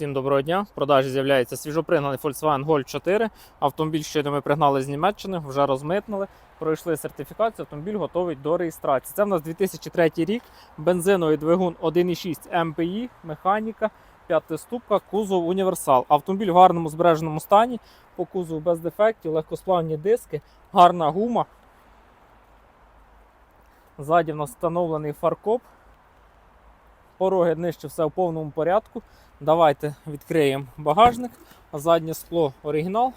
Всім доброго дня. В продажі з'являється свіжопригнаний Volkswagen Golf 4. Автомобіль щойно ми пригнали з Німеччини, вже розмитнили, пройшли сертифікацію, автомобіль готовий до реєстрації. Це в нас 2003 рік, бензиновий двигун 1,6 МПІ, механіка, п'ятиступка, кузов універсал. Автомобіль в гарному збереженому стані, по кузову без дефектів, легкосплавні диски, гарна гума. Ззаді в нас встановлений фаркоп. Пороги нижче все в повному порядку. Давайте відкриємо багажник. Заднє скло оригінал.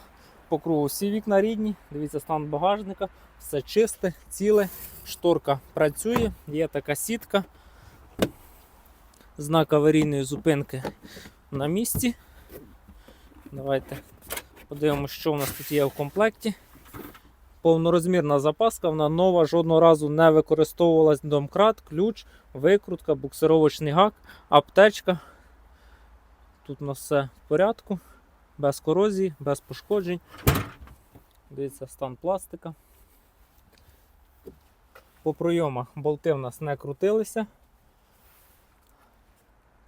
По кругу всі вікна рідні. Дивіться стан багажника. Все чисте, ціле. Шторка працює, є така сітка. Знак аварійної зупинки на місці. Давайте подивимося, що у нас тут є в комплекті. Повнорозмірна запаска, вона нова, жодного разу не використовувалась домкрат, ключ, викрутка, буксировочний гак, аптечка. Тут у нас все в порядку, без корозії, без пошкоджень. Дивіться, стан пластика. По пройомах болти в нас не крутилися.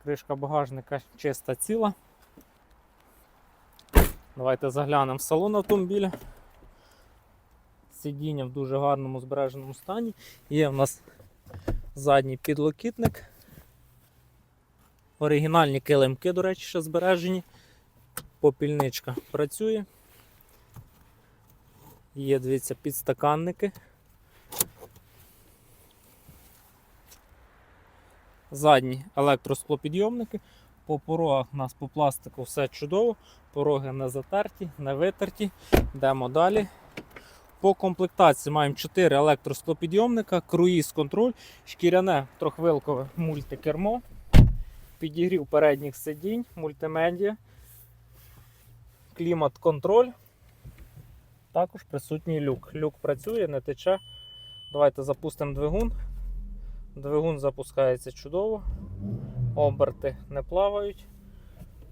Кришка багажника чиста ціла. Давайте заглянемо в салон автомобіля. Сидіння в дуже гарному збереженому стані. Є в нас задній підлокітник. Оригінальні килимки, до речі, ще збережені. Попільничка працює. Є, дивіться, підстаканники. Задні електросклопідйомники. По порогах у нас по пластику все чудово. Пороги не затерті, не витерті. Йдемо далі. По комплектації маємо 4 електросклопідйомника, круїз контроль, шкіряне трохвилкове мультикермо, підігрів передніх сидінь, мультимедіа, клімат-контроль. Також присутній люк. Люк працює, не тече. Давайте запустимо двигун. Двигун запускається чудово. Оберти не плавають.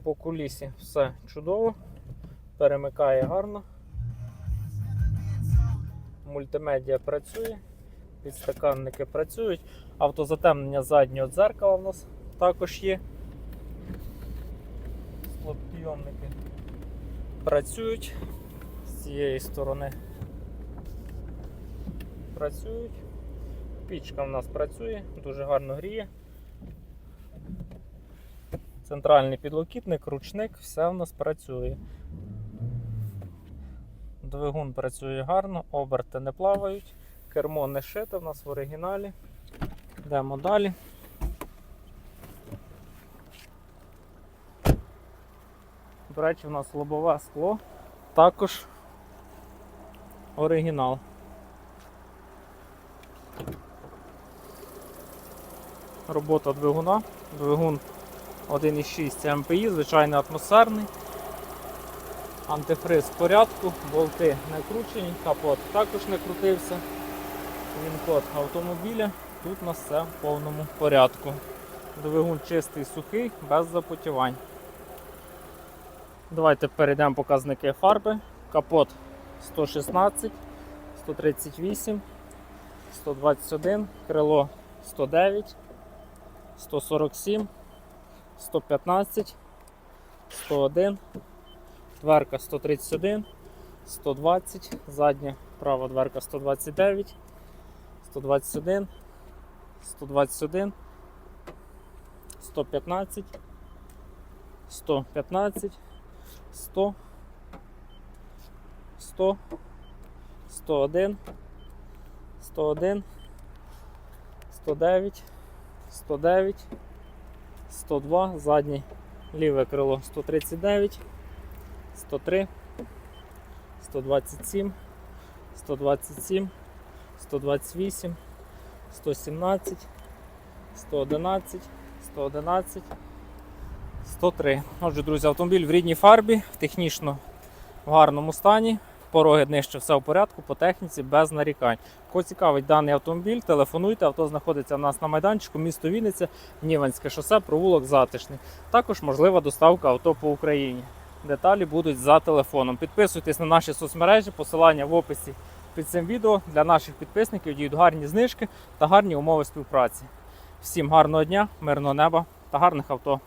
По кулісі все чудово. Перемикає гарно. Мультимедіа працює, підстаканники працюють, автозатемнення заднього дзеркала в нас також є. Склопідйомники працюють з цієї сторони. Працюють. Пічка в нас працює, дуже гарно гріє. Центральний підлокітник, ручник, все в нас працює. Двигун працює гарно, оберти не плавають, кермо не шите в нас в оригіналі. Йдемо далі. До речі, в нас лобове скло, також оригінал. Робота двигуна. Двигун 1,6 МПІ, звичайний атмосферний. Антифриз в порядку, болти не кручені, капот також не крутився. Він код автомобіля. Тут у нас все в повному порядку. Двигун чистий, сухий, без запотівань. Давайте перейдемо показники фарби. Капот 116, 138, 121, крило 109, 147, 115, 101. Дверка 131, 120, задня права дверка 129, 121, 121, 115, 115, 100, 100, 101, 101, 109, 109, 102, заднє ліве крило 139. 103, 127, 127, 128, 117, 111, 111, 103. Отже, друзі, автомобіль в рідній фарбі, технічно в гарному стані. Пороги нижче все в порядку, по техніці без нарікань. Кого цікавить даний автомобіль, телефонуйте. Авто знаходиться в нас на майданчику, місто Вінниця, Ніванське шосе, провулок Затишний. Також можлива доставка авто по Україні. Деталі будуть за телефоном. Підписуйтесь на наші соцмережі, посилання в описі під цим відео. Для наших підписників діють гарні знижки та гарні умови співпраці. Всім гарного дня, мирного неба та гарних авто.